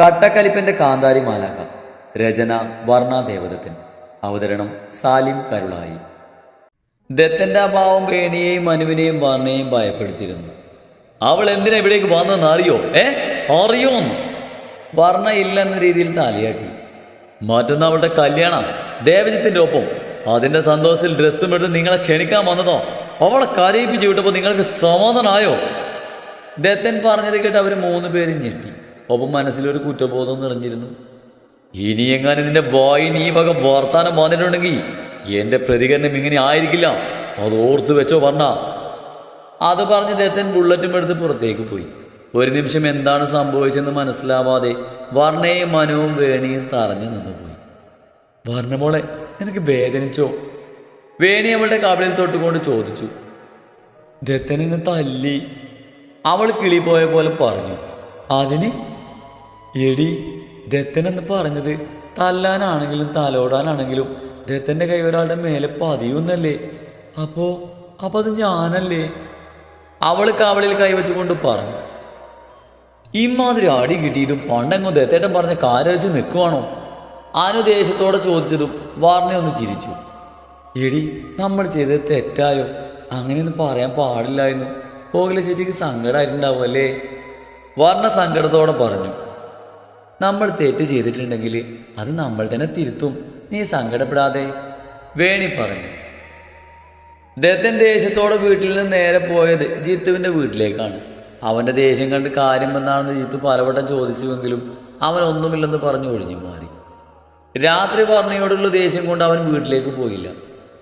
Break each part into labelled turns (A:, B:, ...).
A: കട്ടക്കലിപ്പന്റെ കാന്താരി മാലാക രചന വർണാദേവദത്തൻ അവതരണം സാലിം കരുളായി. ദത്തന്റെ അഭാവം പേണിയെയും മനുവിനെയും വർണയെയും ഭയപ്പെടുത്തിയിരുന്നു. അവൾ എന്തിനാ ഇവിടേക്ക് വന്നതെന്ന് അറിയോ? ഏ? അറിയോന്ന് വർണ ഇല്ലെന്ന രീതിയിൽ തലയാട്ടി. മറ്റൊന്ന് അവളുടെ കല്യാണം ദേവജിത്തിന്റെ ഒപ്പം. അതിന്റെ സന്തോഷത്തിൽ ഡ്രസ്സും എടുത്ത് നിങ്ങളെ ക്ഷണിക്കാൻ വന്നതോ? അവളെ കരയിപ്പിച്ച് വിട്ടപ്പോൾ നിങ്ങൾക്ക് സമാധാനമായോ ദത്തൻ പറഞ്ഞത് കേട്ട് അവർ മൂന്ന് പേരും ഞെട്ടി. ഒപ്പം മനസ്സിലൊരു കുറ്റബോധം നിറഞ്ഞിരുന്നു. ഇനിയെങ്ങാനും നിന്റെ വായി നീ വക വർത്താനം വന്നിട്ടുണ്ടെങ്കിൽ എന്റെ പ്രതികരണം ഇങ്ങനെ ആയിരിക്കില്ല. അത് ഓർത്തു വെച്ചോ പറഞ്ഞ അത് പറഞ്ഞ് ദത്തൻ ബുള്ളറ്റും എടുത്ത് പുറത്തേക്ക് പോയി. ഒരു നിമിഷം എന്താണ് സംഭവിച്ചെന്ന് മനസ്സിലാവാതെ വർണയും മനവും വേണിയും തറഞ്ഞു നിന്നുപോയി വർണമോളെ നിനക്ക് വേദനിച്ചോ? വേണി അവളുടെ കവിളിൽ തൊട്ടുകൊണ്ട് ചോദിച്ചു. ദത്തനെ തല്ലി. അവൾ കിളി പോയ പോലെ പറഞ്ഞു. അതിന് എടി ദത്തൻ എന്ന് പറഞ്ഞത് തല്ലാനാണെങ്കിലും തലോടാനാണെങ്കിലും ദത്തന്റെ കൈ ഒരാളുടെ മേലെ പതിയൊന്നല്ലേ? അപ്പോ അപ്പൊ അത് ഞാനല്ലേ? അവൾ കവളിൽ കൈവച്ചുകൊണ്ട് പറഞ്ഞു. ഇമാതിരി അടി കിട്ടിയിട്ടും പണ്ടങ്ങോ ദത്തേട്ടൻ പറഞ്ഞ കാര്യം വെച്ച് നിൽക്കുവാണോ? അനുദേശത്തോടെ ചോദിച്ചതും വാർണ ഒന്ന് ചിരിച്ചു. എടി നമ്മൾ ചെയ്തത് തെറ്റായോ? അങ്ങനെയൊന്നും പറയാൻ പാടില്ലായിരുന്നു. പോകില ചേച്ചിക്ക് സങ്കടമായിട്ടുണ്ടാവും അല്ലേ വർണ സങ്കടത്തോടെ പറഞ്ഞു. നമ്മൾ തെറ്റ് ചെയ്തിട്ടുണ്ടെങ്കിൽ അത് നമ്മൾ തന്നെ തിരുത്തും. നീ സങ്കടപ്പെടാതെ. വേണി പറഞ്ഞു. ദത്തൻ ദേഷ്യത്തോടെ വീട്ടിൽ നിന്ന് നേരെ പോയത് ജിത്തുവിന്റെ വീട്ടിലേക്കാണ്. അവന്റെ ദേഷ്യം കണ്ട് കാര്യം വന്നാണെന്ന് ജിത്തു പലവട്ടം ചോദിച്ചുവെങ്കിലും അവൻ ഒന്നുമില്ലെന്ന് പറഞ്ഞു ഒഴിഞ്ഞു മാറി. രാത്രി പറഞ്ഞയോടുള്ള ദേഷ്യം കൊണ്ട് അവൻ വീട്ടിലേക്ക് പോയില്ല.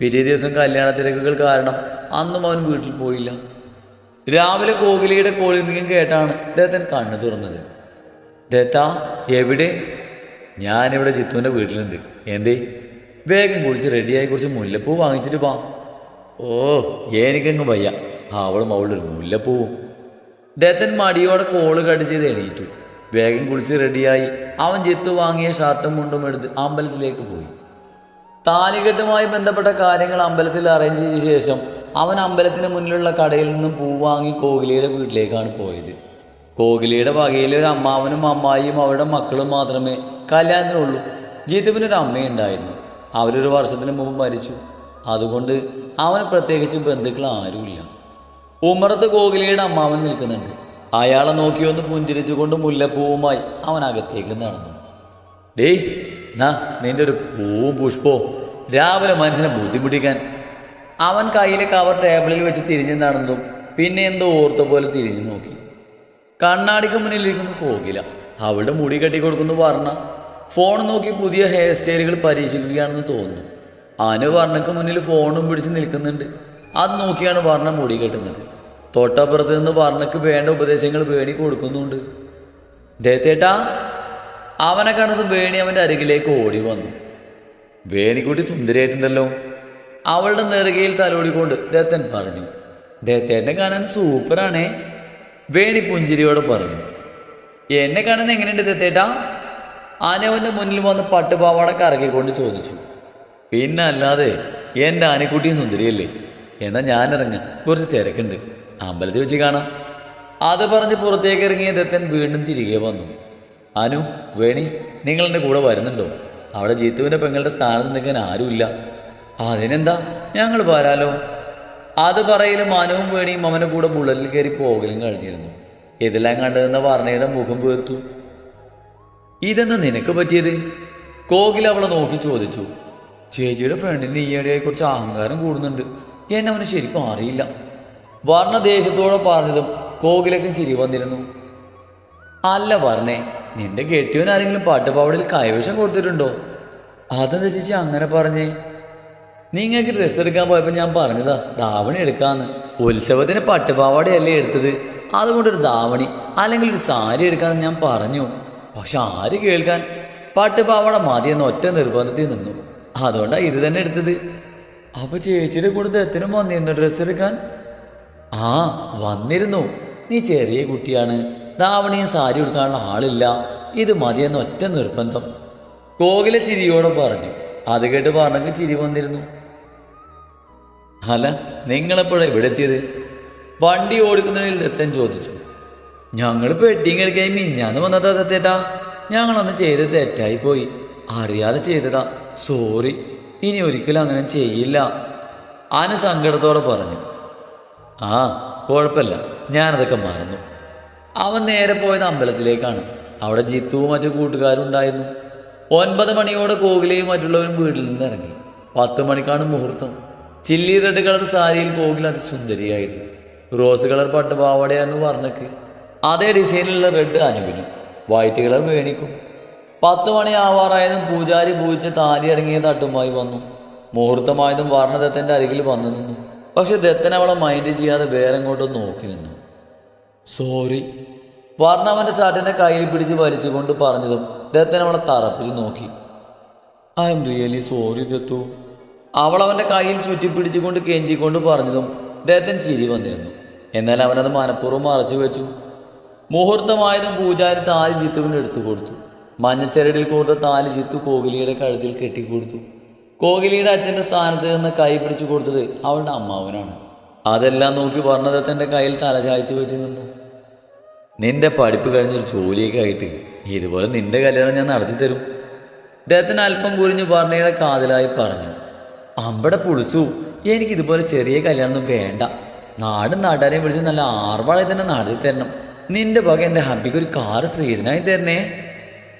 A: പിറ്റേ ദിവസം കല്യാണ തിരക്കുകൾ കാരണം അന്നും അവൻ വീട്ടിൽ പോയില്ല. രാവിലെ കോകിലിയുടെ കോളിംഗ് കേട്ടാണ് ദത്തൻ കണ്ണു തുറന്നത്. ദത്ത എവിടെ? ഞാനിവിടെ ജിത്തുവിന്റെ വീട്ടിലുണ്ട്. എന്തേ? വേഗം കുളിച്ച് റെഡിയായി കുറച്ച് മുല്ലപ്പൂ വാങ്ങിച്ചിട്ട് വാ. ഓ എനിക്കങ്ങ് വയ്യ. അവളും അവളുടെ മുല്ലപ്പൂവും. ദത്തൻ മടിയോടെ കോൾ കട്ട് ചെയ്ത് എണീറ്റു. വേഗം കുളിച്ച് റെഡിയായി അവൻ ജിത്തു വാങ്ങിയ ഷർട്ടും മുണ്ടും എടുത്ത് അമ്പലത്തിലേക്ക് പോയി. താലികെട്ടുമായി ബന്ധപ്പെട്ട കാര്യങ്ങൾ അമ്പലത്തിൽ അറേഞ്ച് ചെയ്ത ശേഷം അവൻ അമ്പലത്തിന് മുന്നിലുള്ള കടയിൽ നിന്നും പൂ വാങ്ങി കോകിലയുടെ വീട്ടിലേക്കാണ് പോയത്. കോകിലയുടെ വകയിലെ ഒരു അമ്മാവനും അമ്മായിയും അവരുടെ മക്കളും മാത്രമേ കല്യാണത്തിനുള്ളൂ. ജീത്തുവിനൊരു അമ്മയുണ്ടായിരുന്നു അവരൊരു വർഷത്തിന് മുമ്പ് മരിച്ചു. അതുകൊണ്ട് അവന് പ്രത്യേകിച്ച് ബന്ധുക്കൾ ആരുമില്ല. ഉമ്മറത്ത് കോഹ്ലിയുടെ അമ്മാവൻ നിൽക്കുന്നുണ്ട്. അയാളെ നോക്കി ഒന്ന് പുഞ്ചിരിച്ചുകൊണ്ട് മുല്ലപ്പൂവുമായി അവൻ അകത്തേക്ക് നടന്നു. ഡേയ് നാ നിന്റെ ഒരു പൂവും പുഷ്പവും രാവിലെ മനുഷ്യനെ ബുദ്ധിമുട്ടിക്കാൻ. അവൻ കയ്യിലെ കവർ ടേബിളിൽ വെച്ച് തിരിഞ്ഞു നടന്നതും പിന്നെ എന്തോ ഓർത്ത പോലെ തിരിഞ്ഞു നോക്കി. കണ്ണാടിക്ക് മുന്നിലിരിക്കുന്നു കോകില അവളുടെ മുടി കെട്ടി കൊടുക്കുന്നു വർണ. ഫോൺ നോക്കി പുതിയ ഹെയർ സ്റ്റൈലുകൾ പരീക്ഷിക്കുകയാണെന്ന് തോന്നുന്നു. അനു വർണക്ക് മുന്നിൽ ഫോണും പിടിച്ച് നിൽക്കുന്നുണ്ട്. അത് നോക്കിയാണ് വർണ മുടി കെട്ടുന്നത്. തൊട്ടപ്പുറത്ത് നിന്ന് വർണക്ക് വേണ്ട ഉപദേശങ്ങൾ വേണി കൊടുക്കുന്നുണ്ട്. ദേത്തേട്ടാ അവനെ കണ്ടത് വേണി അവന്റെ അരികിലേക്ക് ഓടി വന്നു. വേണിക്കുട്ടി സുന്ദരിയായിട്ടുണ്ടല്ലോ. അവളുടെ നെറുകയിൽ തലോടിക്കൊണ്ട് ദത്തൻ പറഞ്ഞു ദത്തേട്ടനെ കാണാൻ സൂപ്പറാണേ. വേണി പുഞ്ചിരിയോട് പറഞ്ഞു എന്നെ കാണുന്ന എങ്ങനെയുണ്ട് തെത്തേട്ടാ ആനവന്റെ മുന്നിൽ വന്ന് പട്ടുപാവാട കറക്കിക്കൊണ്ട് ചോദിച്ചു പിന്നെ അല്ലാതെ എന്റെ ആനക്കുട്ടിയും സുന്ദരിയല്ലേ? എന്നാൽ ഞാനിറങ്ങ. കുറച്ച് തിരക്കുണ്ട്. അമ്പലത്തിൽ വെച്ച് കാണാം. അത് പറഞ്ഞ് പുറത്തേക്ക് ഇറങ്ങിയ ദത്തൻ വീണ്ടും തിരികെ വന്നു. അനു വേണി നിങ്ങൾ എന്റെ കൂടെ വരുന്നുണ്ടോ? അവിടെ ജീത്തുവിന്റെ പെങ്ങളുടെ സ്ഥാനത്ത് നിൽക്കാൻ ആരുമില്ല. അതിനെന്താ? ഞങ്ങൾ വരാലോ. അത് പറയലും മനവും വേണിയും അവന് കൂടെ ബുള്ളറ്റിൽ കയറി പോകലും കഴിഞ്ഞിരുന്നു. ഇതെല്ലാം കണ്ടതെന്ന വർണയുടെ മുഖം പേർത്തു ഇതെന്ന് നിനക്ക് പറ്റിയത്? കോകിൽ അവളെ നോക്കി ചോദിച്ചു. ചേച്ചിയുടെ ഫ്രണ്ടിന് ഈയിടെയായി കുറച്ച് അഹങ്കാരം കൂടുന്നുണ്ട്. എന്നെ അവന് ശരിക്കും അറിയില്ല. വർണ ദേഷ്യത്തോടെ പറഞ്ഞതും കോകിലൊക്കെ ചിരി വന്നിരുന്നു. അല്ല വർണെ നിന്റെ കെട്ടിയവൻ ആരെങ്കിലും പാട്ടുപാവടിൽ കൈവശം കൊടുത്തിട്ടുണ്ടോ? അതെന്താ ചേച്ചി അങ്ങനെ പറഞ്ഞേ? നിങ്ങൾക്ക് ഡ്രസ്സ് എടുക്കാൻ പോയപ്പോൾ ഞാൻ പറഞ്ഞതാ ധാവണി എടുക്കാന്ന്. ഉത്സവത്തിന് പട്ടുപാവാടയല്ലേ എടുത്തത്? അതുകൊണ്ടൊരു ധാവണി അല്ലെങ്കിൽ ഒരു സാരി എടുക്കാന്ന് ഞാൻ പറഞ്ഞു. പക്ഷെ ആര് കേൾക്കാൻ? പട്ടുപാവാട മതിയെന്ന് ഒറ്റ നിർബന്ധത്തിൽ നിന്നു. അതുകൊണ്ടാണ് ഇത് തന്നെ എടുത്തത്. അപ്പൊ ചേച്ചിയുടെ കൂടെ ദത്തിനും വന്നിരുന്നു ഡ്രസ്സ് എടുക്കാൻ? ആ വന്നിരുന്നു. നീ ചെറിയ കുട്ടിയാണ്. ധാവണിയും സാരി കൊടുക്കാനുള്ള ആളില്ല. ഇത് മതിയെന്ന് ഒറ്റ നിർബന്ധം. കോകില ചിരിയോടെ പറഞ്ഞു. അത് കേട്ട് പറഞ്ഞെങ്കിൽ ചിരി വന്നിരുന്നു. അല്ല നിങ്ങളെപ്പോഴാണ് ഇവിടെ എത്തിയത് വണ്ടി ഓടിക്കുന്നതിൽ ദത്തൻ ചോദിച്ചു. ഞങ്ങൾ പെട്ടിങ് എടുക്കാൻ മിഞ്ഞാന്ന് വന്നതാ ദത്തേട്ടാ. ഞങ്ങളന്ന് ചെയ്തത് തെറ്റായി പോയി അറിയാതെ ചെയ്തതാ. സോറി ഇനി ഒരിക്കലും അങ്ങനെ ചെയ്യില്ല. ആന സങ്കടത്തോടെ പറഞ്ഞു. ആ കുഴപ്പമില്ല. ഞാനതൊക്കെ മറന്നു. അവൻ നേരെ പോയത് അമ്പലത്തിലേക്കാണ്. അവിടെ ജിത്തുവും മറ്റു കൂട്ടുകാരും ഉണ്ടായിരുന്നു ഒൻപത് മണിയോടെ കോകിലയും മറ്റുള്ളവരും വീട്ടിൽ നിന്ന് ഇറങ്ങി. പത്ത് മണിക്കാണ് മുഹൂർത്തം. ചില്ലി റെഡ് കളർ സാരിയിൽ കോകിൽ അതിസുന്ദരിയായിരുന്നു റോസ് കളർ പട്ട് പട്ടുപാവാടയായിരുന്നു വർണക്ക് അതേ ഡിസൈനിലുള്ള റെഡ് അനുവിനും. വൈറ്റ് കളർ വേണിക്കും. പത്ത് മണി ആവാറായതും പൂജാരി പൂജിച്ച് താലി അടങ്ങിയ തട്ടുമായി വന്നു. മുഹൂർത്തമായതും വർണദത്തന്റെ അരികിൽ വന്നു നിന്നു. പക്ഷെ ദത്തൻ അവളെ മൈൻഡ് ചെയ്യാതെ വേറെ എങ്ങോട്ടും നോക്കി നിന്നു. സോറി വർണ അവന്റെ ഷർട്ടിനെ കയ്യിൽ പിടിച്ച് വലിച്ചുകൊണ്ട് പറഞ്ഞതും ദത്തൻ അവളെ തറപ്പിച്ച് നോക്കി. I am really sorry Dathu. അവൾ അവന്റെ കയ്യിൽ ചുറ്റിപ്പിടിച്ചുകൊണ്ട് കേഞ്ചിക്കൊണ്ട് പറഞ്ഞതും അദ്ദേഹത്തിന് ചിരി വന്നിരുന്നു. എന്നാൽ അവനത് മനഃപൂർവം മറച്ചു വെച്ചു. മുഹൂർത്തമായതും പൂജാരി താലി ജിത്തുവിന് എടുത്തു കൊടുത്തു. മഞ്ഞച്ചരടിൽ കൊടുത്ത താലി ജിത്തു കോകിലിയുടെ കഴുത്തിൽ കെട്ടിക്കൊടുത്തു. കോകിലിയുടെ അച്ഛന്റെ സ്ഥാനത്ത് നിന്ന് കൈ പിടിച്ചു കൊടുത്തത് അവളുടെ അമ്മാവനാണ്. അതെല്ലാം നോക്കി വർണദത്തന്റെ കയ്യിൽ തലചായ്ച്ചു വെച്ച് നിന്നു. നിന്റെ പഠിപ്പ് കഴിഞ്ഞൊരു ജോലിയൊക്കെ ആയിട്ട് ഇതുപോലെ നിന്റെ കല്യാണം ഞാൻ നടത്തി തരും അദ്ദേഹത്തിന് അല്പം കുരിഞ്ഞ് വർണയുടെ കാതിലായി പറഞ്ഞു. അമ്പടെ പൊളിച്ചു എനിക്ക് ഇതുപോലെ ചെറിയ കല്യാണമൊന്നും വേണ്ട. നാടും നാട്ടുകാരെയും വിളിച്ച് നല്ല ആർവാളെ തന്നെ നടത്തി തരണം. നിന്റെ പക എന്റെ ഹബിക്ക് ഒരു കാറ് ശ്രീധനായി തരണേ.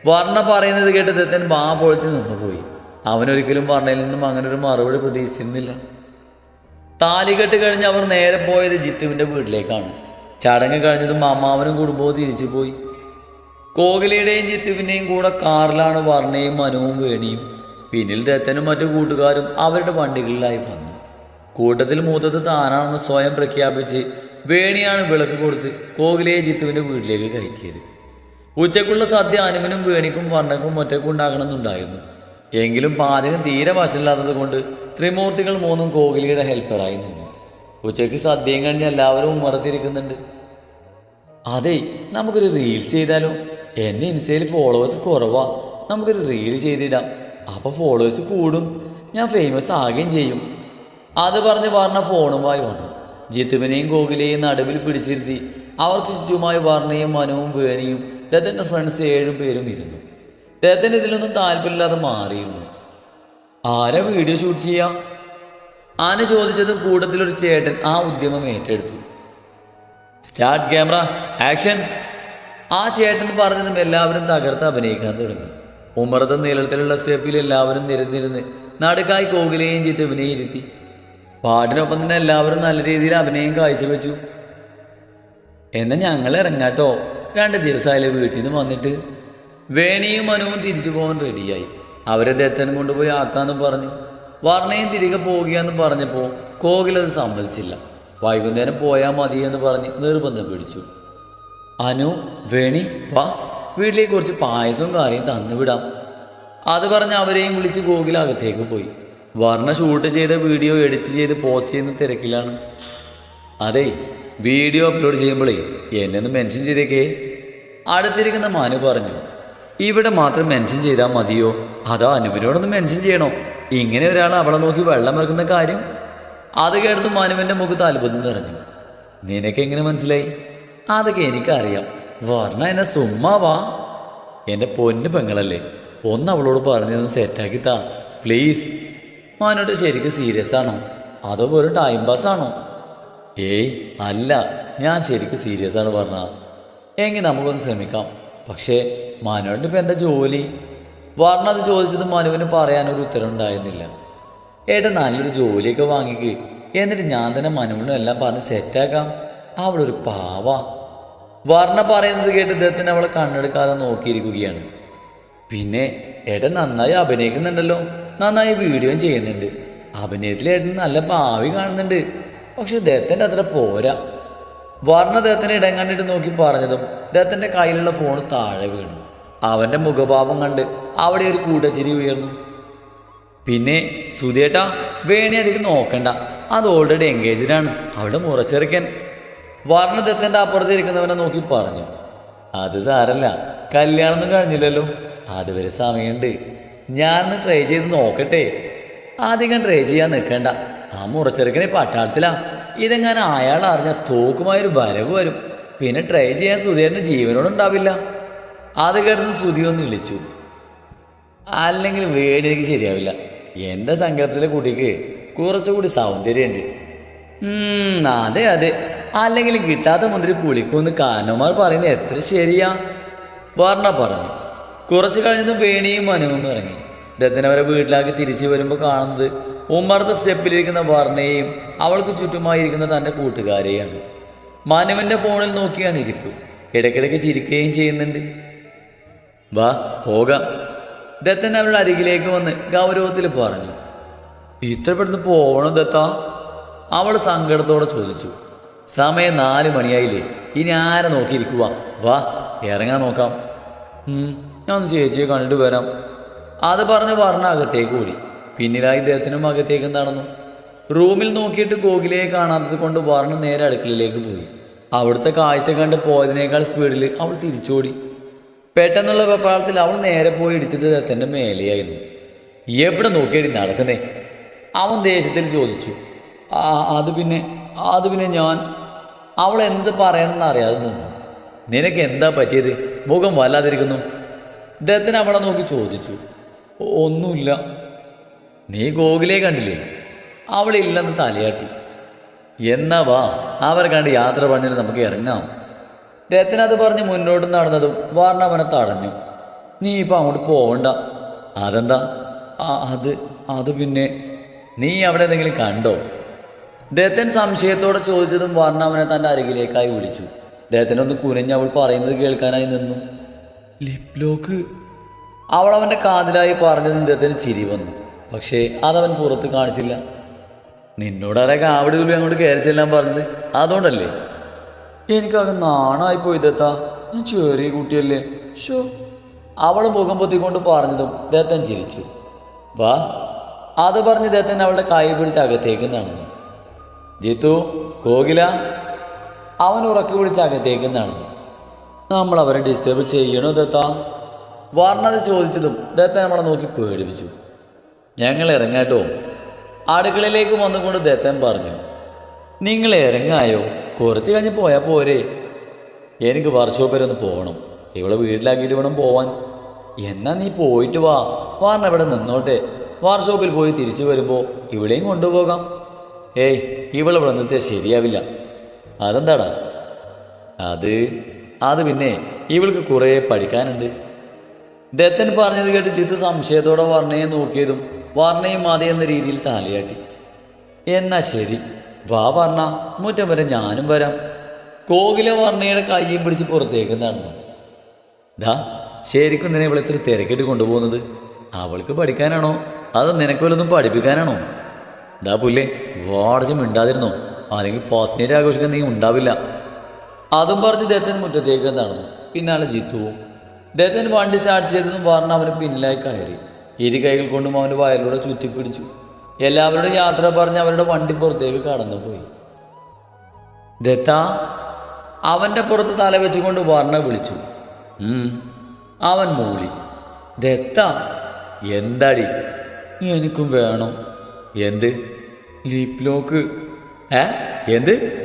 A: വർണ പറയുന്നത് കേട്ട് ദത്തൻ വാ പൊളിച്ച് നിന്നുപോയി. അവനൊരിക്കലും വർണയിൽ നിന്നും അങ്ങനെ ഒരു മറുപടി പ്രതീക്ഷിച്ചിരുന്നില്ല. താലികെട്ട് കഴിഞ്ഞ് അവർ നേരെ പോയത് ജിത്തുവിന്റെ വീട്ടിലേക്കാണ്. ചടങ്ങ് കഴിഞ്ഞതും അമ്മാവനും കുടുംബവും തിരിച്ചു പോയി കോകിലയുടെയും ജിത്തുവിന്റെയും കൂടെ കാറിലാണ് വർണയും മനുവും വേണിയും. പിന്നിൽ ദത്തനും മറ്റു കൂട്ടുകാരും അവരുടെ വണ്ടികളിലായി വന്നു കൂട്ടത്തിൽ മൂത്തത് താനാണെന്ന് സ്വയം പ്രഖ്യാപിച്ച് വേണിയാണ് വിളക്ക് കൊടുത്ത് കോകിലയെ ജിത്തുവിന്റെ വീട്ടിലേക്ക് കയറ്റിയത്. ഉച്ചക്കുള്ള സദ്യ അനുവിനും വേണിക്കും വർണക്കും ഒറ്റക്കും ഉണ്ടാകണമെന്നുണ്ടായിരുന്നു. എങ്കിലും പാചകം തീരെ വശമില്ലാത്തത് കൊണ്ട് ത്രിമൂർത്തികൾ മൂന്നും കോകിലിയുടെ ഹെൽപ്പറായി നിന്നു. ഉച്ചയ്ക്ക് സദ്യയും കഴിഞ്ഞ് എല്ലാവരും ഉമ്മറത്തിരിക്കുന്നുണ്ട്. അതെ നമുക്കൊരു റീൽസ് ചെയ്താലോ? എന്നെ ഇൻസ്റ്റയിൽ ഫോളോവേഴ്സ് കുറവാ. നമുക്കൊരു റീൽ ചെയ്തിടാം. അപ്പോൾ ഫോളോവേഴ്സ് കൂടും. ഞാൻ ഫേമസ് ആകുകയും ചെയ്യും. അത് പറഞ്ഞ് വർണ ഫോണുമായി വന്നു. ജിത്തുവിനെയും ഗോകുലേയും നടുവിൽ പിടിച്ചിരുത്തി. അവർക്ക് ചുറ്റുമായി വർണയും മനുവും വേണിയും ദത്തന്റെ ഫ്രണ്ട്സ് ഏഴും പേരും ഇരുന്നു. ദത്തൻ ഇതിലൊന്നും താല്പര്യമില്ലാതെ മാറിയിരുന്നു. ആരാ വീഡിയോ ഷൂട്ട് ചെയ്യാം? ആന ചോദിച്ചതും കൂട്ടത്തിലൊരു ചേട്ടൻ ആ ഉദ്യമം ഏറ്റെടുത്തു. സ്റ്റാർട്ട് ക്യാമറ ആക്ഷൻ ആ ചേട്ടൻ പറഞ്ഞതും എല്ലാവരും തകർത്ത് അഭിനയിക്കാൻ തുടങ്ങി. ഉമ്മറത്തെ നീളത്തിലുള്ള സ്റ്റെപ്പിൽ എല്ലാവരും നിരന്നിരുന്ന് നടുക്കായി കോകിലെയും ജിത്തുവിനെയും ഇരുത്തി. പാട്ടിനൊപ്പം തന്നെ എല്ലാവരും നല്ല രീതിയിൽ അഭിനയം കാഴ്ചവെച്ചു. എന്നാൽ ഞങ്ങൾ ഇറങ്ങാട്ടോ. രണ്ട് ദിവസമായാലും വീട്ടിൽ നിന്ന് വന്നിട്ട്. വേണിയും മനുവും തിരിച്ചു പോകാൻ റെഡിയായി അവരെ ദത്തനും കൊണ്ടുപോയി ആക്കാന്ന് പറഞ്ഞു. വർണയും തിരികെ പോകുകയെന്ന് പറഞ്ഞപ്പോൾ കോകിലത് സമ്മതിച്ചില്ല. വൈകുന്നേരം പോയാൽ മതിയെന്ന് പറഞ്ഞ് നിർബന്ധം പിടിച്ചു. അനു വേണി വാ. വീട്ടിലേക്ക് കുറച്ച് പായസവും കാര്യം തന്നുവിടാം അത് പറഞ്ഞ് അവരെയും വിളിച്ച് കോകില അകത്തേക്ക് പോയി. വർണ ഷൂട്ട് ചെയ്ത വീഡിയോ എഡിറ്റ് ചെയ്ത് പോസ്റ്റ് ചെയ്യുന്ന തിരക്കിലാണ്. അതെ വീഡിയോ അപ്ലോഡ് ചെയ്യുമ്പോഴേ എന്നെ ഒന്ന് മെൻഷൻ ചെയ്തേക്കേ. അടുത്തിരിക്കുന്ന മാനു പറഞ്ഞു ഇവിടെ മാത്രം മെൻഷൻ ചെയ്താൽ മതിയോ? അതോ അനുവിനോടൊന്ന് മെൻഷൻ ചെയ്യണോ? ഇങ്ങനെ ഒരാൾ അവളെ നോക്കി വെള്ളം വെക്കുന്ന കാര്യം? അത് കേട്ടത് മനുവിന്റെ മുഖത്ത് അത്ഭുതം നിറഞ്ഞു. നിനക്കെങ്ങനെ മനസ്സിലായി? അതൊക്കെ എനിക്കറിയാം. വർണ എന്നെ സുമ്മാവാ. എന്റെ പൊന്ന് പെങ്ങളല്ലേ ഒന്ന് അവളോട് പറഞ്ഞതൊന്ന് സെറ്റാക്കി താ പ്ലീസ് മാനോട്ട് ശരിക്കും സീരിയസ് ആണോ? അതോ വെറും ടൈം പാസ് ആണോ? ഏയ് അല്ല ഞാൻ ശരിക്കും സീരിയസ് ആണ് പറഞ്ഞ. എങ്കിൽ നമുക്കൊന്ന് ശ്രമിക്കാം. പക്ഷേ മാനുവിന്റെ ഇപ്പം എന്താ ജോലി? വർണ അത് ചോദിച്ചത് മനുവിന് പറയാനൊരു ഉത്തരം ഉണ്ടായിരുന്നില്ല. ഏട്ടൻ നല്ലൊരു ജോലിയൊക്കെ വാങ്ങിക്ക്. എന്നിട്ട് ഞാൻ തന്നെ മനുവിനും എല്ലാം പറഞ്ഞ് സെറ്റാക്കാം അവളൊരു പാവാ. വർണ പറയുന്നത് കേട്ട് ഇദ്ദേഹത്തിന് അവളെ കണ്ണെടുക്കാതെ നോക്കിയിരിക്കുകയാണ്. പിന്നെ ഏട്ടൻ നന്നായി അഭിനയിക്കുന്നുണ്ടല്ലോ. നന്നായി വീഡിയോയും ചെയ്യുന്നുണ്ട്. അഭിനയത്തിൽ ഏട്ടൻ നല്ല ഭാവി കാണുന്നുണ്ട്. പക്ഷെ ദത്തന്റെ അത്ര പോരാ. വർണ ദത്തനെ ഇടം കണ്ടിട്ട് നോക്കി പറഞ്ഞതും ദത്തന്റെ കയ്യിലുള്ള ഫോൺ താഴെ വീണു. അവന്റെ മുഖഭാവം കണ്ട് അവിടെ ഒരു കൂട്ടച്ചിരി ഉയർന്നു. പിന്നെ സുധിയേട്ടാ വേണി അധികം നോക്കണ്ട. അത് ഓൾറെഡി എൻഗേജ്ഡ് ആണ്. അവിടെ മുറച്ചെറുക്കൻ. വർണദത്തന്റെ അപ്പുറത്തിരിക്കുന്നവനെ നോക്കി പറഞ്ഞു. അത് സാരല്ല കല്യാണമൊന്നും കഴിഞ്ഞില്ലല്ലോ. അതുവരെ സമയമുണ്ട്. ഞാനൊന്ന് ട്രൈ ചെയ്ത് നോക്കട്ടെ. അധികം ട്രൈ ചെയ്യാൻ നിൽക്കണ്ട. ആ മുറച്ചെറുക്കനെ പട്ടാളത്തിലാ. ഇതെങ്ങനെ അയാൾ അറിഞ്ഞ തോക്കുമായൊരു വരവ് വരും. പിന്നെ ട്രൈ ചെയ്യാൻ സുധീരന് ജീവനോടുണ്ടാവില്ല അത് കിടന്ന് ഒന്ന് വിളിച്ചു. അല്ലെങ്കിൽ വേടിനെനിക്ക് ശരിയാവില്ല. എന്റെ സങ്കല്പത്തിലെ കുട്ടിക്ക് കുറച്ചുകൂടി സൗന്ദര്യമുണ്ട്. അതെ അതെ. അല്ലെങ്കിൽ കിട്ടാത്ത മുന്തിരി പുളിക്കുമെന്ന് കാരണവന്മാർ പറയുന്നത് എത്ര ശരിയാ? വർണ പറഞ്ഞു. കുറച്ച് കഴിഞ്ഞതും വേണിയും മനുവും ഇറങ്ങി. ദത്തനവരെ വീട്ടിലാക്കി തിരിച്ചു വരുമ്പോൾ കാണുന്നത് ഉമ്മറത്തെ സ്റ്റെപ്പിലിരിക്കുന്ന വർണയെയും അവൾക്ക് ചുറ്റുമായിരിക്കുന്ന തന്റെ കൂട്ടുകാരെയാണ്. മനുവിന്റെ ഫോണിൽ നോക്കിയാണ് ഇരിപ്പ്. ഇടയ്ക്കിടയ്ക്ക് ചിരിക്കുകയും ചെയ്യുന്നുണ്ട്. വാ പോകാം. ദത്തൻ അവരുടെ അരികിലേക്ക് വന്ന് ഗൗരവത്തിൽ പറഞ്ഞു. ഇത്ര പെട്ടെന്ന് പോകണം ദത്ത? അവൾ സങ്കടത്തോടെ ചോദിച്ചു. സമയം നാല് മണിയായില്ലേ. ഇനി ആരെ നോക്കിയിരിക്കുക വാ ഇറങ്ങാൻ നോക്കാം. ഞാൻ ചേച്ചിയെ കണ്ടിട്ട് വരാം. അത് പറഞ്ഞ് പറഞ്ഞ അകത്തേക്ക് ഓടി. പിന്നിലായി ഇദ്ദേഹത്തിനും അകത്തേക്ക് നടന്നു. റൂമിൽ നോക്കിയിട്ട് ഗോകുലയെ കാണാത്തത് കൊണ്ട് വർണ നേരെ അടുക്കളയിലേക്ക് പോയി. അവിടുത്തെ കാഴ്ച കണ്ട് പോയതിനേക്കാൾ സ്പീഡിൽ അവൾ തിരിച്ചോടി. പെട്ടെന്നുള്ള വെപ്രാളത്തിൽ അവൾ നേരെ പോയി ഇടിച്ചത് ദത്തന്റെ മേലെയായിരുന്നു. എവിടെ നോക്കിയടി നടക്കുന്നേ? അവൻ ദേഷ്യത്തിൽ ചോദിച്ചു. അത് പിന്നെ അത് പിന്നെ ഞാൻ അവൾ എന്ത് പറയണമെന്ന് അറിയാതെ നിന്നു. നിനക്ക് എന്താ പറ്റിയത്? മുഖം വല്ലാതിരിക്കുന്നു. അദ്ദേഹത്തിന് അവളെ നോക്കി ചോദിച്ചു. ഒന്നുമില്ല. നീ ഗോകുലെ കണ്ടില്ലേ? അവളില്ലെന്ന് തലയാട്ടി. എന്നാ വാ അവരെ കണ്ട് യാത്ര പറഞ്ഞിട്ട് നമുക്ക് ഇറങ്ങാം. അദ്ദേഹത്തിനത് പറഞ്ഞ് മുന്നോട്ട് നടന്നതും വാർണ അവനെ തടഞ്ഞു. നീ ഇപ്പം അങ്ങോട്ട് പോകണ്ട അതെന്താ? അത് അത് പിന്നെ നീ അവിടെ എന്തെങ്കിലും കണ്ടോ? ദത്തൻ സംശയത്തോടെ ചോദിച്ചതും വർണ അവനെ തന്റെ അരികിലേക്കായി വിളിച്ചു. ഒന്ന് കുനിഞ്ഞ് അവൾ പറയുന്നത് കേൾക്കാനായി നിന്നു. ലിപ് ലോക്ക് അവൾ അവന്റെ കാതിലായി പറഞ്ഞതും ദേഹത്തിന് ചിരി വന്നു. പക്ഷേ അതവൻ പുറത്ത് കാണിച്ചില്ല. നിന്നോടാരെ കാവടി തുള്ളി അങ്ങോട്ട് കയറി ചെല്ലാൻ പറഞ്ഞത് അതുകൊണ്ടല്ലേ? എനിക്കത് നാണായി പോയി ദത്താ. ഞാൻ ചെറിയ കുട്ടിയല്ലേ. ഷോ അവൾ മുഖം പൊത്തിക്കൊണ്ട് പറഞ്ഞതും ദത്തൻ ചിരിച്ചു. വാ. അത് പറഞ്ഞ് ദത്തൻ അവളുടെ കൈ പിടിച്ച് അകത്തേക്ക് നടന്നു. ജിത്തു കോകില അവൻ ഉറക്കി വിളിച്ച് അകത്തേക്ക് നടന്നു നമ്മൾ അവരെ ഡിസ്റ്റർബ് ചെയ്യണോ ദത്ത? വർണത് ചോദിച്ചതും ദത്ത നമ്മളെ നോക്കി പേടിപ്പിച്ചു. ഞങ്ങൾ ഇറങ്ങാട്ടോ. അടുക്കളയിലേക്ക് വന്നുകൊണ്ട് ദത്തൻ പറഞ്ഞു നിങ്ങൾ ഇറങ്ങായോ? കുറച്ച് കഴിഞ്ഞ് പോയാൽ പോരെ. എനിക്ക് വർക്ക്ഷോപ്പിൽ ഒന്ന് പോകണം. ഇവളെ വീട്ടിലാക്കിയിട്ട് വേണം പോവാൻ. എന്നാ നീ പോയിട്ട് വാ. വർണ ഇവിടെ നിന്നോട്ടെ. വർക്ക്ഷോപ്പിൽ പോയി തിരിച്ചു വരുമ്പോൾ ഇവിടെയും കൊണ്ടുപോകാം. ഏയ് ഇവളിവിടെ നിന്നിട്ട് ശരിയാവില്ല. അതെന്താടാ? അത് അത് പിന്നെ ഇവൾക്ക് കുറേ പഠിക്കാനുണ്ട്. ദത്തൻ പറഞ്ഞത് കേട്ട് ചിത്ത് സംശയത്തോടെ വർണയെ നോക്കിയതും വർണയും മതി എന്ന രീതിയിൽ താലിയാട്ടി. എന്നാ ശരി വാ വർണ മുറ്റം വരെ ഞാനും വരാം. കോകില വർണയുടെ കയ്യും പിടിച്ച് പുറത്തേക്ക് നടന്നു. ദാ ശരിക്കും നിന്നെ ഇവളെത്ര തിരക്കിട്ട് കൊണ്ടുപോകുന്നത്. അവൾക്ക് പഠിക്കാനാണോ? അത് നിനക്ക് വല്ലതും പഠിപ്പിക്കാനാണോ? ഡാ പുല്ലേ വാടച്ച് മിണ്ടാതിരുന്നോ? അല്ലെങ്കിൽ ഫസ്റ്റ് നൈറ്റ് ആഘോഷിക്കാൻ നീ ഉണ്ടാവില്ല. അതും പറഞ്ഞ് ദത്തൻ മുറ്റത്തേക്ക് നടന്നു. പിന്നാലെ ജിത്തുവും ദത്തൻ വണ്ടി സ്റ്റാർട്ട് ചെയ്തതും പറഞ്ഞ് അവന് പിന്നിലായി കയറി. ഇരു കൈകൾ കൊണ്ടും അവന്റെ വയലിലൂടെ ചുറ്റിപ്പിടിച്ചു. എല്ലാവരുടെ യാത്ര പറഞ്ഞ് അവരുടെ വണ്ടി പുറത്തേക്ക് കടന്നുപോയി. ദത്ത അവന്റെ പുറത്ത് തല വെച്ചുകൊണ്ട് വർണ വിളിച്ചു. അവൻ മൂളി. ദത്ത എന്താടി? എനിക്കും വേണം. എന്ത്? ലിപ് ലോക്ക് ഏ? എന്ത്?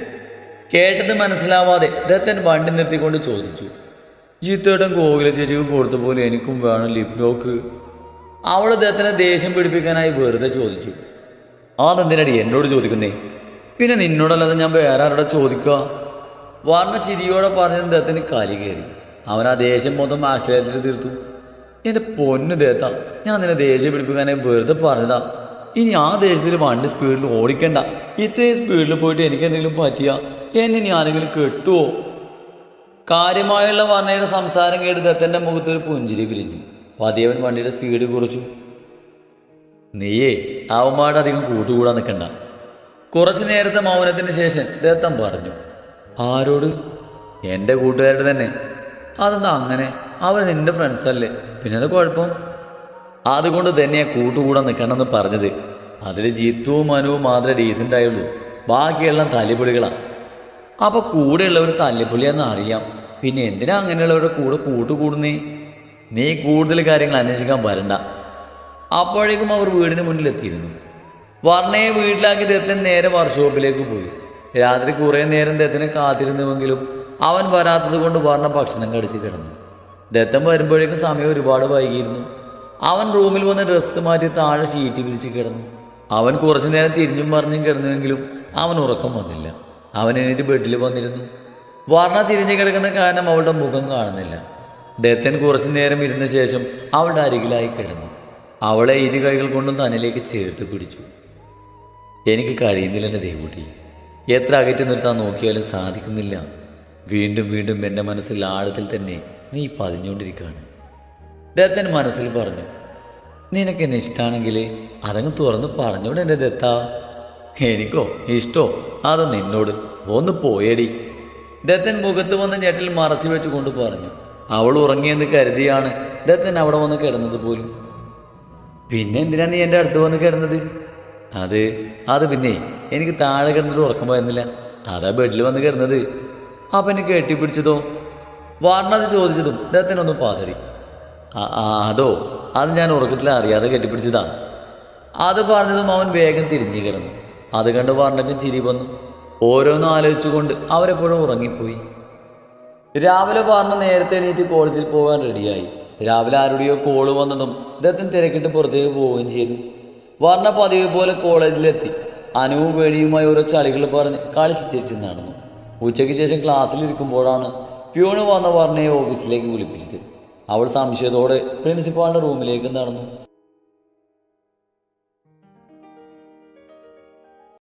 A: കേട്ടത് മനസ്സിലാവാതെ ദത്തൻ വണ്ടി നിർത്തിക്കൊണ്ട് ചോദിച്ചു. ജിത്തേട്ടൻ കോകില ചേച്ചിക്ക് കൊടുത്ത പോലെ എനിക്കും വേണം ലിപ് ലോക്ക് അവൾ ദത്തനെ ദേഷ്യം പിടിപ്പിക്കാനായി വെറുതെ ചോദിച്ചു. അതെന്തിനടി എന്നോട് ചോദിക്കുന്നേ? പിന്നെ നിന്നോടല്ലാതെ ഞാൻ വേറെ ആരോടെ ചോദിക്കുക? വർണ ചിരിയോടെ പറഞ്ഞ ദത്തന് കലി കയറി. അവൻ ആ ദേഷ്യം മൊത്തം ആശ്ചര്യത്തിൽ തീർത്തു. എന്റെ പൊന്നു ദേത്ത ഞാൻ നിന്നെ ദേഷ്യം പിടിപ്പിക്കാനായി വെറുതെ പറഞ്ഞതാ. ഇനി ആ ദേശത്തിൽ വണ്ടി സ്പീഡിൽ ഓടിക്കണ്ട. ഇത്രയും സ്പീഡിൽ പോയിട്ട് എനിക്ക് എന്തെങ്കിലും പറ്റിയ? എന്നെ ഇനി ആരെങ്കിലും കെട്ടുവോ? കാര്യമായുള്ള വർണയുടെ സംസാരം കേട്ട് ദത്തന്റെ മുഖത്ത് ഒരു പുഞ്ചിരി പിരിഞ്ഞു പതിയവൻ വണ്ടിയുടെ സ്പീഡ് കുറച്ചു. നീയേ അവന്മാരുടെ അധികം കൂട്ടുകൂടാൻ നിൽക്കണ്ട. കുറച്ചു നേരത്തെ മൗനത്തിന് ശേഷം ദത്തൻ പറഞ്ഞു ആരോട്? എന്റെ കൂട്ടുകാരുടെ തന്നെ. അതെന്താ അങ്ങനെ? അവർ നിന്റെ ഫ്രണ്ട്സ് അല്ലേ? പിന്നെ അത് കുഴപ്പം? അതുകൊണ്ട് തന്നെയാണ് കൂട്ടുകൂടാൻ നിൽക്കണമെന്ന് പറഞ്ഞത്. അതിൽ ജിത്തുവും മനുവും മാത്രമേ ഡീസന്റ് ആയുള്ളൂ. ബാക്കിയെല്ലാം തല്ലിപ്പൊളികളാണ് അപ്പോൾ കൂടെയുള്ളവർ തല്ലിപ്പൊളിയാന്ന് അറിയാം. പിന്നെ എന്തിനാ അങ്ങനെയുള്ളവരുടെ കൂടെ കൂട്ടുകൂടുന്നേ? നീ കൂടുതൽ കാര്യങ്ങൾ അന്വേഷിക്കാൻ വരണ്ട. അപ്പോഴേക്കും അവർ വീടിന് മുന്നിലെത്തിയിരുന്നു. വർണയെ വീട്ടിലാക്കി ദത്തൻ നേരെ വർക്ക്ഷോപ്പിലേക്ക് പോയി. രാത്രി കുറേ നേരം ദത്തനെ കാത്തിരുന്നുവെങ്കിലും അവൻ വരാത്തത് കൊണ്ട് വർണ ഭക്ഷണം കടിച്ച് കിടന്നു. ദത്തൻ വരുമ്പോഴേക്കും സമയം ഒരുപാട് വൈകിയിരുന്നു. അവൻ റൂമിൽ വന്ന് ഡ്രസ്സ് മാറ്റി താഴെ ഷീറ്റ് വിരിച്ച് കിടന്നു. അവൻ കുറച്ചു നേരം തിരിഞ്ഞും മറിഞ്ഞും കിടന്നുവെങ്കിലും അവൻ ഉറക്കം വന്നില്ല. അവൻ എണീറ്റ് ബെഡിൽ വന്നിരുന്നു. വർണ തിരിഞ്ഞു കിടക്കുന്ന കാരണം അവളുടെ മുഖം കാണുന്നില്ല. ദത്തൻ കുറച്ചു നേരം ഇരുന്ന ശേഷം അവളുടെ അരികിലായി കിടന്നു. അവളെ ഇരു കൈകൾ കൊണ്ടും തന്നിലേക്ക് ചേർത്ത് പിടിച്ചു. എനിക്ക് കഴിയുന്നില്ല എന്റെ ദേവൂട്ടി. എത്ര അകറ്റി നിർത്താൻ നോക്കിയാലും സാധിക്കുന്നില്ല. വീണ്ടും വീണ്ടും എന്റെ മനസ്സിൽ ആഴത്തിൽ തന്നെ നീ പതിഞ്ഞുകൊണ്ടിരിക്കുകയാണ്. ദത്തൻ മനസ്സിൽ പറഞ്ഞു നിനക്ക് എന്നെ ഇഷ്ടമാണെങ്കിൽ അതങ്ങ് തുറന്ന് പറഞ്ഞോട് എന്റെ ദത്ത. എനിക്കോ? ഇഷ്ടോ? അത് നിന്നോട്. ഒന്ന് പോയേടി. ദത്തൻ മുഖത്ത് വന്ന് ഞെട്ടിൽ മറച്ചു വെച്ച് കൊണ്ട് പറഞ്ഞു അവൾ ഉറങ്ങിയെന്ന് കരുതിയാണ് ദത്തൻ അവിടെ വന്ന് കിടന്നത് പോലും. പിന്നെ എന്തിനാ നീ എന്റെ അടുത്ത് വന്ന് കിടന്നത്? അത് അത് പിന്നെ എനിക്ക് താഴെ കിടന്നിട്ട് ഉറക്കം വരുന്നില്ല. അതാ ബെഡിൽ വന്ന് കിടന്നത്. അപ്പം എന്നെ കെട്ടിപ്പിടിച്ചതോ? വാർണത് ചോദിച്ചതും ദത്തനൊന്ന് പാതറി. അതോ? അത് ഞാൻ ഉറക്കത്തിൽ അറിയാതെ കെട്ടിപ്പിടിച്ചതാ. അത് പറഞ്ഞതും അവൻ വേഗം തിരിഞ്ഞു കിടന്നു. അത് കണ്ട് പറഞ്ഞിട്ടും ചിരി വന്നു. ഓരോന്നും ആലോചിച്ചുകൊണ്ട് അവരെപ്പോഴും ഉറങ്ങിപ്പോയി. രാവിലെ പറഞ്ഞ നേരത്തെ എണീറ്റ് കോളേജിൽ പോകാൻ റെഡിയായി രാവിലെ ആരുടെയോ കോൾ വന്നതും ദത്തൻ തിരക്കിട്ട് പുറത്തേക്ക് പോവുകയും ചെയ്തു. വർണ പതിവ് പോലെ കോളേജിലെത്തി അനുവും വേണിയുമായി ഓരോ ചളികൾ പറഞ്ഞ് കളിച്ച് തിരിച്ച് നടന്നു. ഉച്ചയ്ക്ക് ശേഷം ക്ലാസ്സിലിരിക്കുമ്പോഴാണ് പ്യൂണ് വന്ന വർണയെ ഓഫീസിലേക്ക് വിളിപ്പിച്ചത്. അവൾ സംശയത്തോടെ പ്രിൻസിപ്പാളിന്റെ റൂമിലേക്ക് നടന്നു.